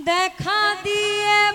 দেখা দিয়ে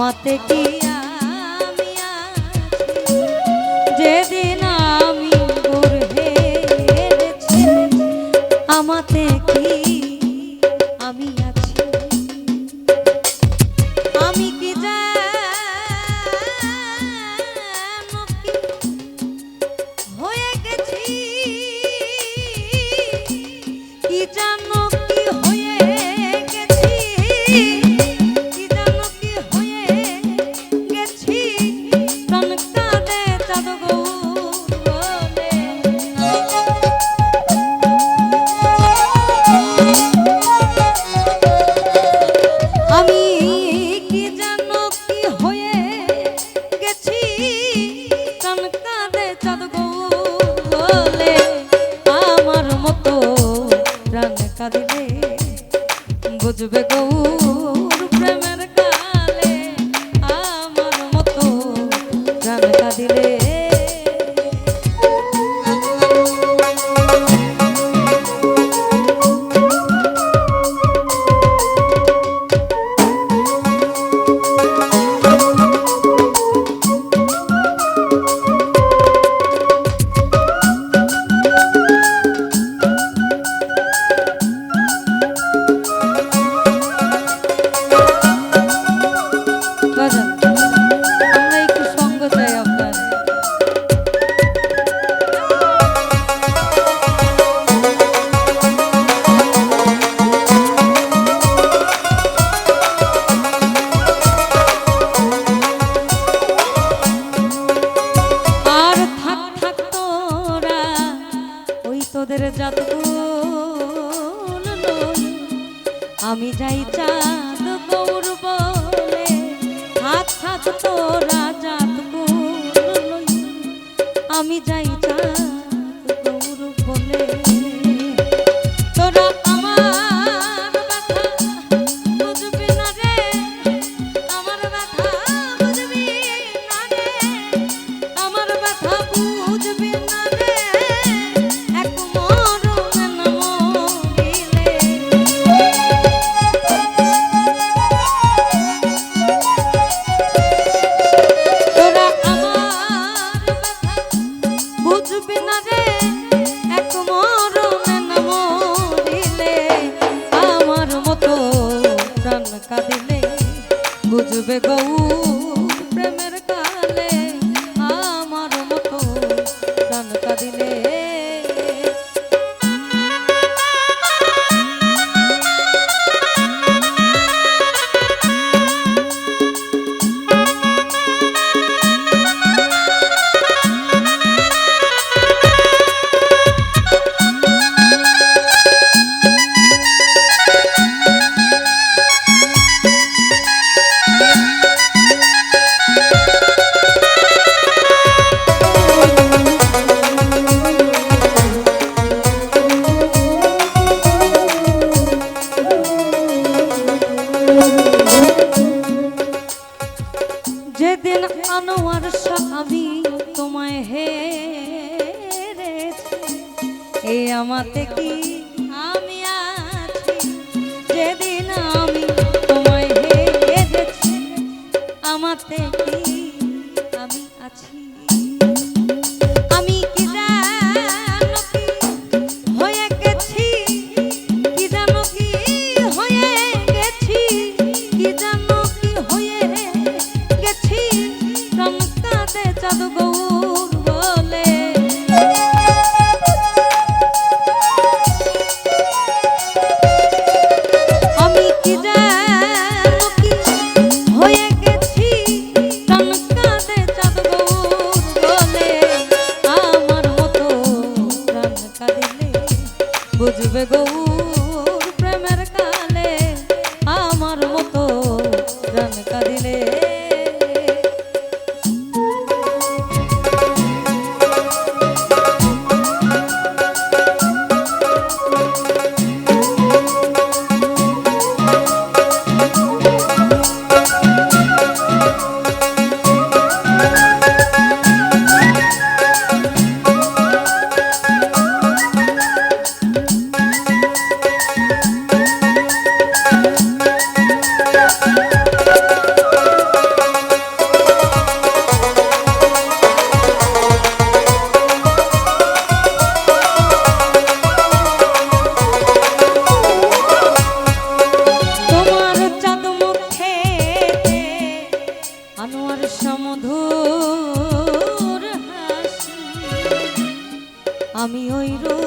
তোমাতে কি To be go আমি যাই চাঁদ গৌর বলে হাত হাত তো রাজা আমি যাই তোমায় হে রে এ আমাতে কি আমি আছি? যেদিন আমি তোমায় হে আমাতে আমি ওই রো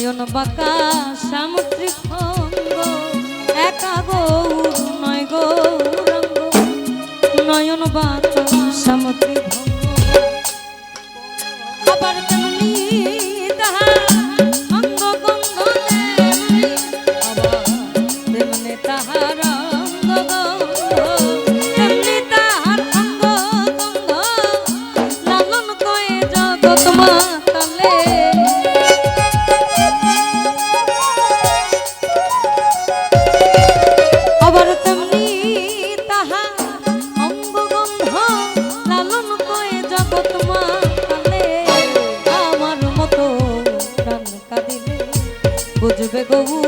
নয়ন বাঁকা সামুদ্রিক একা গৌর নয় গৌরঙ্গ। নয়ন বাঁকা সামুদ্রিক তাহারা ಜಗವೂ